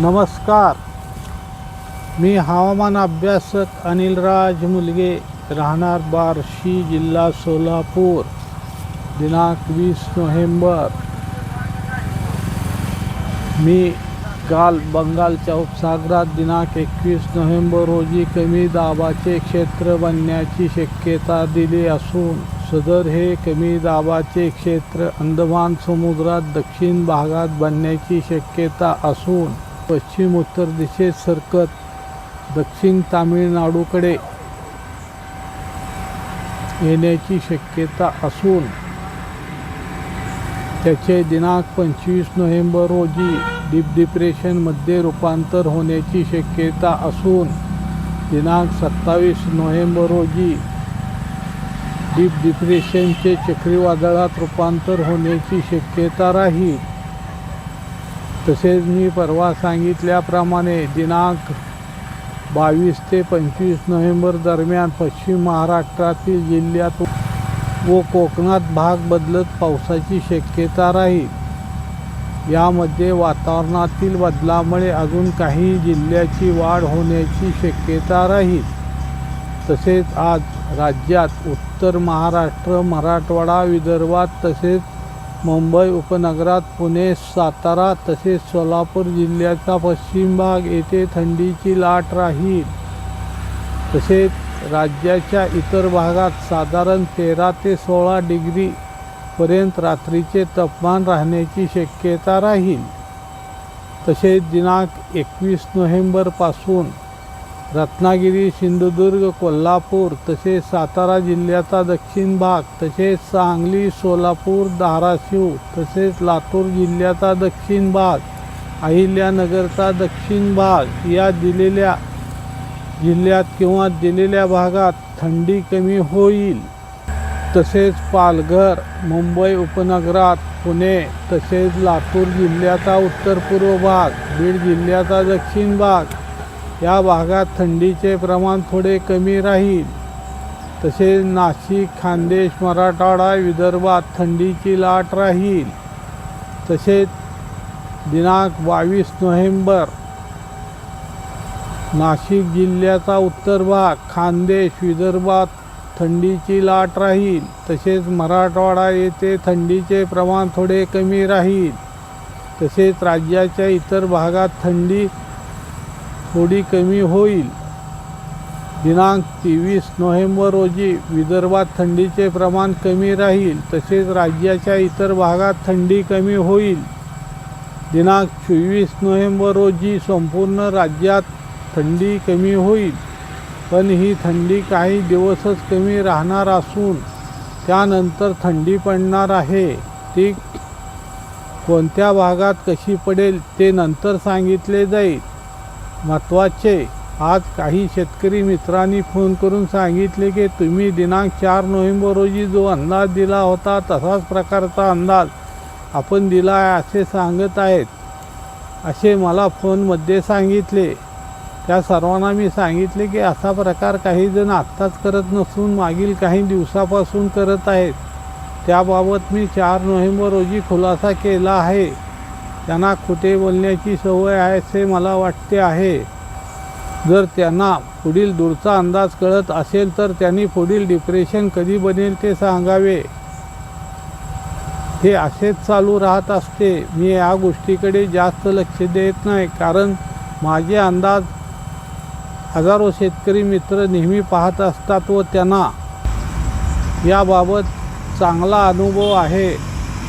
नमस्कार. मी हवामान अभ्यासक अनिलराज मुलगे राहणार बार्शी जिल्हा सोलापूर दिनांक वीस नोव्हेंबर. मी काल बंगालच्या उपसागरात दिनांक एकवीस नोव्हेंबर रोजी कमी दाबाचे क्षेत्र बनण्याची शक्यता दिली असून सदर हे कमी दाबाचे क्षेत्र अंदमान समुद्रात दक्षिण भागात बनण्याची शक्यता असून पश्चिम उत्तर दिशेत सरकत दक्षिण तामिळनाडूकडे येण्याची शक्यता असून त्याचे दिनांक पंचवीस नोव्हेंबर रोजी डीप डिप्रेशनमध्ये रूपांतर होण्याची शक्यता असून दिनांक सत्तावीस नोव्हेंबर रोजी डीप डिप्रेशनचे चक्रीवादळात रूपांतर होण्याची शक्यता राहील. तसेच मी परवा सांगितल्याप्रमाणे दिनांक बावीस ते पंचवीस नोव्हेंबर दरम्यान पश्चिम महाराष्ट्रातील जिल्ह्यात व कोकणात भाग बदलत पावसाची शक्यता राहील. यामध्ये वातावरणातील बदलामुळे अजून काही जिल्ह्याची वाढ होण्याची शक्यता राहील. तसेच आज राज्यात उत्तर महाराष्ट्र मराठवाडा विदर्भात तसेच मुंबई उपनगरात पुणे सातारा तसेच सोलापूर जिल्ह्याचा पश्चिम भाग येथे थंडीची लाट राहील. तसेच राज्याच्या इतर भागात साधारण तेरा ते सोळा डिग्रीपर्यंत रात्रीचे तापमान राहण्याची शक्यता राहील. तसेच दिनांक एकवीस नोव्हेंबरपासून रत्नागिरी सिंधुदुर्ग कोल्हापूर तसेच सातारा जिल्ह्याचा दक्षिण भाग तसेच सांगली सोलापूर धाराशिव तसेच लातूर जिल्ह्याचा दक्षिण भाग अहिल्यानगरचा दक्षिण भाग या दिलेल्या जिल्ह्यात किंवा दिलेल्या भागात थंडी कमी होईल. तसेच पालघर मुंबई उपनगरात पुणे तसेच लातूर जिल्ह्याचा उत्तर पूर्व भाग बीड जिल्ह्याचा दक्षिण भाग या भागात थंडीचे प्रमाण थोडे कमी राहील. तसेच नाशिक खानदेश मराठवाडा विदर्भात थंडीची लाट राहील. तसेच दिनांक बावीस नोव्हेंबर नाशिक जिल्ह्याचा उत्तर भाग खानदेश विदर्भात थंडीची लाट राहील. तसेच मराठवाडा येथे थंडीचे प्रमाण थोडे कमी राहील. तसेच राज्याच्या इतर भागात थंडी थोडी कमी होईल. दिनांक तेवीस नोव्हेंबर रोजी विदर्भात थंडीचे प्रमाण कमी राहील तसेच राज्याच्या इतर भागात थंडी कमी होईल. दिनांक चोवीस नोव्हेंबर रोजी संपूर्ण राज्यात थंडी कमी होईल. पण ही थंडी काही दिवसच कमी राहणार असून त्यानंतर थंडी पडणार आहे. ती कोणत्या भागात कशी पडेल ते नंतर सांगितले जाईल. महत्त्वाचे. आज काही शेतकरी मित्रांनी फोन करून सांगितले की तुम्ही दिनांक चार नोव्हेंबर रोजी जो अंदाज दिला होता तसाच प्रकारचा अंदाज आपण दिला आहे असे सांगत आहेत. असे मला फोनमध्ये सांगितले. त्या सर्वांना मी सांगितले की असा प्रकार काही जण आत्ताच करत नसून मागील काही दिवसापासून करत आहेत. त्याबाबत मी चार नोव्हेंबर रोजी खुलासा केला आहे. त्यांना खोटे बोलण्याची सवय आहे असे मला वाटते आहे. जर त्यांना पुढील दूरचा अंदाज कळत असेल तर त्यांनी पुढील डिप्रेशन कधी बनेल ते सांगावे. हे असेच चालू राहत असते. मी या गोष्टीकडे जास्त लक्ष देत नाही. कारण माझे अंदाज हजारो शेतकरी मित्र नेहमी पाहत असतात व त्यांना याबाबत चांगला अनुभव आहे.